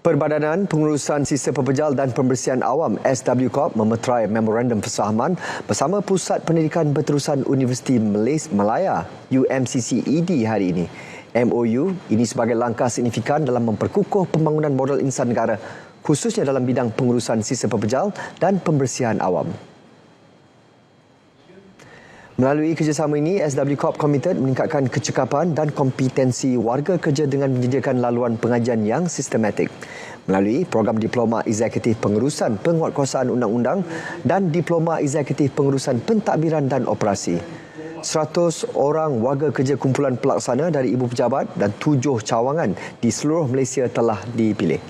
Perbadanan Pengurusan Sistem Pepejal dan Pembersihan Awam SW Corp memeterai memorandum persahaman bersama Pusat Pendidikan Berterusan Universiti Malaysia Melaya UMCC ED hari ini. MOU ini sebagai langkah signifikan dalam memperkukuh pembangunan modal insan negara khususnya dalam bidang pengurusan sistem pepejal dan pembersihan awam. Melalui kerjasama ini, SW Corp komited meningkatkan kecekapan dan kompetensi warga kerja dengan menyediakan laluan pengajian yang sistematik. Melalui program Diploma Eksekutif Pengurusan Penguatkuasaan Undang-Undang dan Diploma Eksekutif Pengurusan Pentadbiran dan Operasi. 100 orang warga kerja kumpulan pelaksana dari ibu pejabat dan tujuh cawangan di seluruh Malaysia telah dipilih.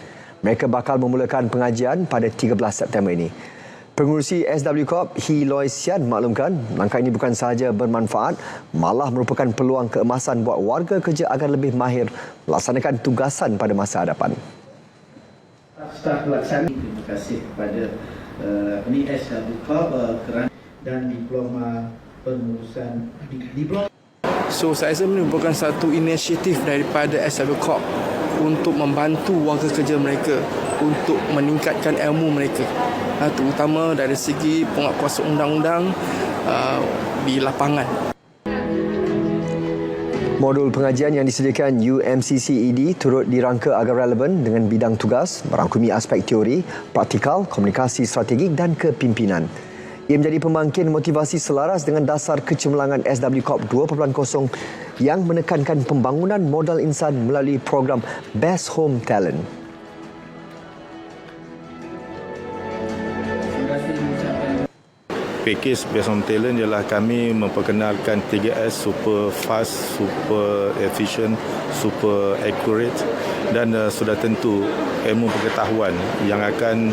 Mereka bakal memulakan pengajian pada 13 September ini. Pengurusi SW Corp, He Loy Sian maklumkan langkah ini bukan sahaja bermanfaat, malah merupakan peluang keemasan buat warga kerja agar lebih mahir melaksanakan tugasan pada masa hadapan. Staf pelaksana terima kasih kepada uh, ini SW Corp uh, kerana dan diploma pengurusan diploma So saya rasa ini merupakan satu inisiatif daripada SW Corp untuk membantu warga kerja mereka untuk meningkatkan ilmu mereka uh, terutama dari segi penguatkuasa undang-undang uh, di lapangan. Modul pengajian yang disediakan UMCC ED turut dirangka agar relevan dengan bidang tugas, merangkumi aspek teori, praktikal, komunikasi strategik dan kepimpinan. Ia menjadi pembangkit motivasi selaras dengan dasar kecemerlangan SW Corp 2.0 yang menekankan pembangunan modal insan melalui program Best Home Talent. Package based talent ialah kami memperkenalkan 3S super fast, super efficient, super accurate dan uh, sudah tentu ilmu pengetahuan yang akan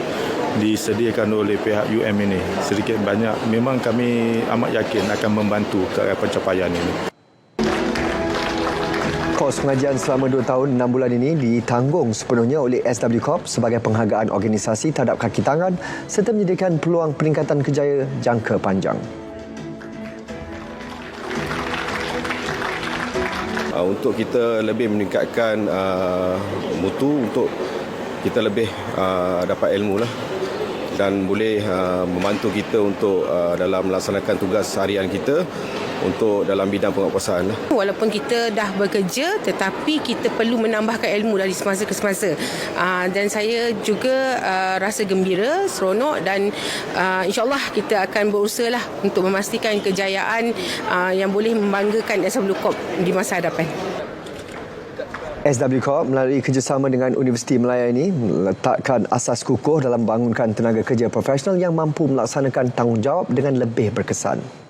disediakan oleh pihak UM ini sedikit banyak memang kami amat yakin akan membantu ke pencapaian ini. Kos pengajian selama 2 tahun 6 bulan ini ditanggung sepenuhnya oleh SW Corp sebagai penghargaan organisasi terhadap kaki tangan serta menyediakan peluang peningkatan kejaya jangka panjang. Uh, untuk kita lebih meningkatkan uh, mutu untuk kita lebih uh, dapat ilmu lah dan boleh uh, membantu kita untuk uh, dalam melaksanakan tugas harian kita untuk dalam bidang penguatkuasaan. Walaupun kita dah bekerja tetapi kita perlu menambahkan ilmu dari semasa ke semasa. Uh, dan saya juga uh, rasa gembira, seronok dan uh, insyaAllah kita akan berusaha lah untuk memastikan kejayaan uh, yang boleh membanggakan SW Corp di masa hadapan. SW Corp melalui kerjasama dengan Universiti Melaya ini meletakkan asas kukuh dalam membangunkan tenaga kerja profesional yang mampu melaksanakan tanggungjawab dengan lebih berkesan.